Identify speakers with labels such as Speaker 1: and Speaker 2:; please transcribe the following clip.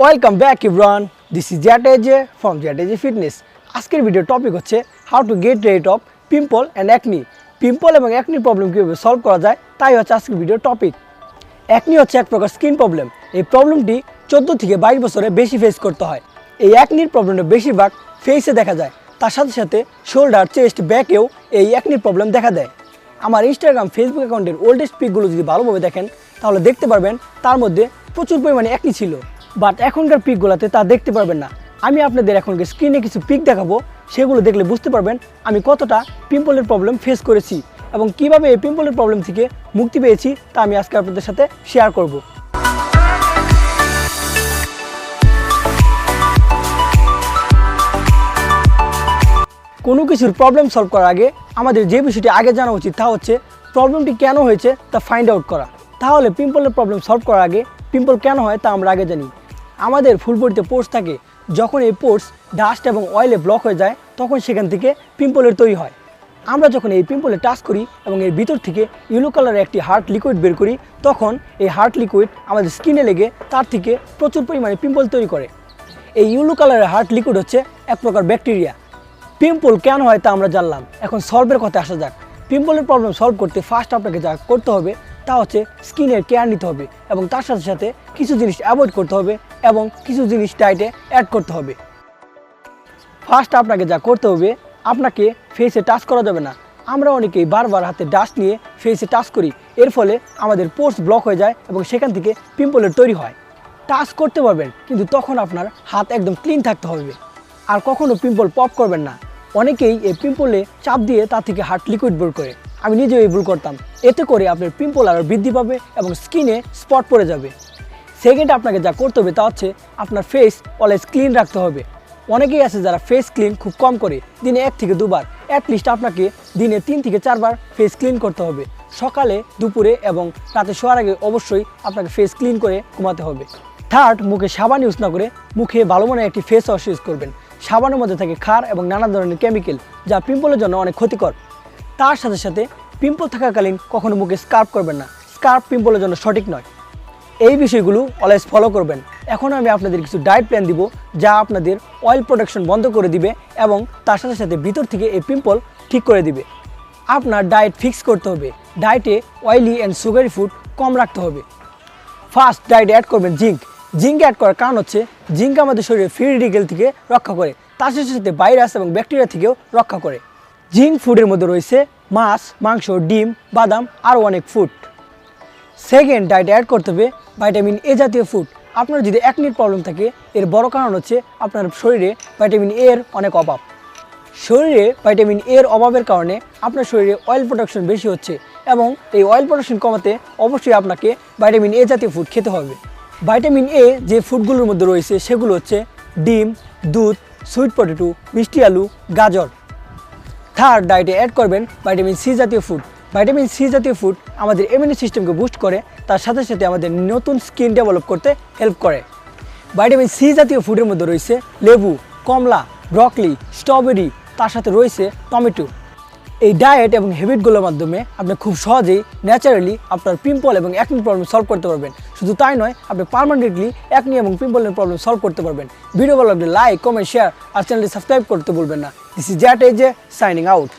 Speaker 1: Welcome back everyone this is জ্যাটেজে from জ্যাটেজে fitness আজকের video topic হচ্ছে how to get rid of pimple and acne pimple এবং acne problem কীভাবে solve করা যায়, তাই হচ্ছে আজকের ভিডিও টপিক অ্যাকনি হচ্ছে এক প্রকার স্কিন প্রবলেম এই প্রবলেমটি চোদ্দ থেকে বাইশ বছরে বেশি ফেস করতে হয়। এই অ্যাকনির প্রবলেমটা বেশিরভাগ ফেসে দেখা যায়। তার সাথে সাথে শোল্ডার চেস্ট ব্যাকেও এই অ্যাকনির প্রবলেম দেখা দেয়। আমার ইনস্টাগ্রাম ফেসবুক অ্যাকাউন্টের ওল্ডেস্ট পিকগুলো যদি ভালোভাবে দেখেন, তাহলে দেখতে পারবেন তার মধ্যে প্রচুর পরিমাণে একই ছিল। বাট এখনকার পিকগুলোতে তা দেখতে পারবেন না। আমি আপনাদের এখনকার স্ক্রিনে কিছু পিক দেখাবো, সেগুলো দেখলে বুঝতে পারবেন আমি কতটা পিম্পলের প্রবলেম ফেস করেছি এবং কীভাবে এই পিম্পলের প্রবলেম থেকে মুক্তি পেয়েছি তা আমি আজকে আপনাদের সাথে শেয়ার করব। কোনো কিছুর প্রবলেম সলভ করার আগে আমাদের যে বিষয়টি আগে জানা উচিত তা হচ্ছে প্রবলেমটি কেন হয়েছে তা ফাইন্ড আউট করা। তাহলে পিম্পলের প্রবলেম সলভ করার আগে পিম্পল কেন হয় তা আমরা আগে জানি। আমাদের ফুল বডিতে পোর্স থাকে, যখন এই পোর্স ডাস্ট এবং অয়েলে ব্লক হয়ে যায়, তখন সেখান থেকে পিম্পলের তৈরি হয়। আমরা যখন এই পিম্পলে টাচ করি এবং এর ভিতর থেকে ইয়েলো কালারের একটি হার্ট লিকুইড বের করি, তখন এই হার্ট লিকুইড আমাদের স্কিনে লেগে তার থেকে প্রচুর পরিমাণে পিম্পল তৈরি করে। এই ইয়েলো কালারের হার্ট লিকুইড হচ্ছে এক প্রকার ব্যাকটেরিয়া। পিম্পল কেন হয় তা আমরা জানলাম। এখন সলভের কথা আসা যাক। পিম্পলের প্রবলেম সলভ করতে ফার্স্ট আপনাকে যা করতে হবে তা হচ্ছে স্কিনের কেয়ার নিতে হবে এবং তার সাথে সাথে কিছু জিনিস অ্যাভয়েড করতে হবে এবং কিছু জিনিস ডায়েটে অ্যাড করতে হবে। ফার্স্ট আপনাকে যা করতে হবে, আপনাকে ফেসে টাচ করা যাবে না। আমরা অনেকেই বারবার হাতে ডাস্ট নিয়ে ফেসে টাচ করি। এর ফলে আমাদের পোর্স ব্লক হয়ে যায় এবং সেখান থেকে পিম্পলের তৈরি হয়। টাচ করতে পারবেন, কিন্তু তখন আপনার হাত একদম ক্লিন থাকতে হবে। আর কখনো পিম্পল পপ করবেন না। অনেকেই এই পিম্পলে চাপ দিয়ে তা থেকে হার্ট লিকুইড বের করে। আমি নিজেও এই ভুল করতাম। এতে করে আপনার পিম্পল আরও বৃদ্ধি পাবে এবং স্কিনে স্পট পড়ে যাবে। সেকেন্ড আপনাকে যা করতে হবে তা হচ্ছে আপনার ফেস অলওয়েজ ক্লিন রাখতে হবে। অনেকেই আছে যারা ফেস ক্লিন খুব কম করে, দিনে এক থেকে দুবার। অ্যাটলিস্ট আপনাকে দিনে তিন থেকে চারবার ফেস ক্লিন করতে হবে। সকালে, দুপুরে এবং রাতে শোয়ার আগে অবশ্যই আপনাকে ফেস ক্লিন করে ঘুমাতে হবে। থার্ড মুখে সাবান ইউজ না করে মুখে ভালো মনে একটি ফেস ওয়াশ ইউজ করবেন। সাবানের মধ্যে থাকে ক্ষার এবং নানা ধরনের কেমিক্যাল যা পিম্পলের জন্য অনেক ক্ষতিকর। তার সাথে সাথে পিম্পল থাকাকালীন কখনো মুখে স্কার্প করবেন না। স্কার্প পিম্পলের জন্য সঠিক নয়। এই বিষয়গুলো অলওয়েজ ফলো করবেন। এখন আমি আপনাদের কিছু ডায়েট প্ল্যান দিব, যা আপনাদের অয়েল প্রোডাকশন বন্ধ করে দিবে এবং তার সাথে সাথে ভিতর থেকে এই পিম্পল ঠিক করে দিবে। আপনার ডায়েট ফিক্স করতে হবে। ডায়েটে অয়েলি অ্যান্ড সুগারি ফুড কম রাখতে হবে। ফার্স্ট ডায়েটে অ্যাড করবেন জিঙ্ক জিঙ্ক অ্যাড করার কারণ হচ্ছে জিঙ্ক আমাদের শরীরে ফ্রি রেডিকেল থেকে রক্ষা করে, তার সাথে সাথে ভাইরাস এবং ব্যাকটেরিয়া থেকেও রক্ষা করে। জিঙ্ক ফুডের মধ্যে রয়েছে মাছ, মাংস, ডিম, বাদাম, আরও অনেক ফুড। সেকেন্ড, ডায়েটে অ্যাড করতে হবে ভাইটামিন এ জাতীয় ফুড। আপনার যদি একনির প্রবলেম থাকে, এর বড় কারণ হচ্ছে আপনার শরীরে ভাইটামিন এ এর অনেক অভাব। শরীরে ভাইটামিন এ এর অভাবের কারণে আপনার শরীরে অয়েল প্রোডাকশন বেশি হচ্ছে এবং এই অয়েল প্রোডাকশন কমাতে অবশ্যই আপনাকে ভাইটামিন এ জাতীয় ফুড খেতে হবে। ভাইটামিন এ যে ফুডগুলোর মধ্যে রয়েছে, সেগুলো হচ্ছে ডিম, দুধ সুইট পটেটো মিষ্টি আলু, গাজর। থার্ড ডায়েটে অ্যাড করবেন ভাইটামিন সি জাতীয় ফুড ভাইটামিন সি জাতীয় ফুড আমাদের ইমিউনি সিস্টেমকে বুস্ট করে, তার সাথে সাথে আমাদের নতুন স্কিন ডেভেলপ করতে হেল্প করে। ভাইটামিন সি জাতীয় ফুডের মধ্যে রয়েছে লেবু, কমলা ব্রকলি স্ট্রবেরি তার সাথে রয়েছে টমেটো এই ডায়েট এবং হ্যাবিটগুলোর মাধ্যমে আপনি খুব সহজেই ন্যাচারালি আপনার পিম্পল এবং একনি প্রবলেম সলভ করতে পারবেন। শুধু তাই নয়, আপনি পারমানেন্টলি একনি এবং পিম্পলের প্রবলেম সলভ করতে পারবেন। ভিডিও ভালো লাগলে লাইক কমেন্ট শেয়ার আর চ্যানেলটি সাবস্ক্রাইব করতে বলবেন না। দিস ইজ জ্যাট এজে সাইনিং আউট